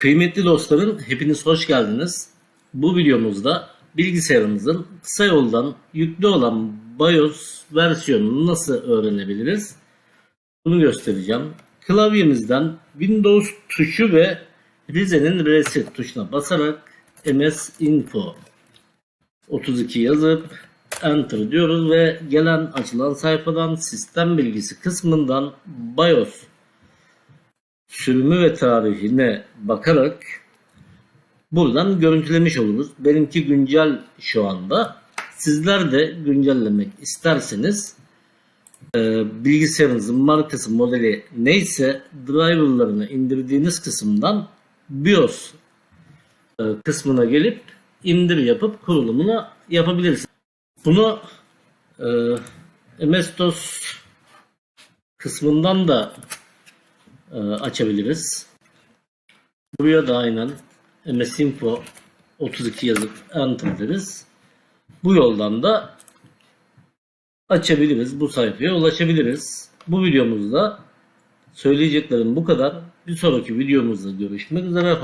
Kıymetli dostlarım, hepiniz hoş geldiniz. Bu videomuzda bilgisayarımızın kısa yoldan yüklü olan BIOS versiyonunu nasıl öğrenebiliriz? Bunu göstereceğim. Klavyemizden Windows tuşu ve Rize'nin Reset tuşuna basarak MS Info 32 yazıp Enter diyoruz ve gelen açılan sayfadan sistem bilgisi kısmından BIOS sürümü ve tarihine bakarak buradan görüntülemiş oluruz. Benimki güncel şu anda. Sizler de güncellemek isterseniz e, bilgisayarınızın markası modeli neyse driverlarını indirdiğiniz kısımdan BIOS e, kısmına gelip indir yapıp kurulumunu yapabilirsiniz. Bunu e, MS-DOS kısmından da açabiliriz. Buraya da aynen msinfo 32 yazıp enter deriz. Bu yoldan da açabiliriz. Bu sayfaya ulaşabiliriz. Bu videomuzda söyleyeceklerim bu kadar. Bir sonraki videomuzda görüşmek üzere.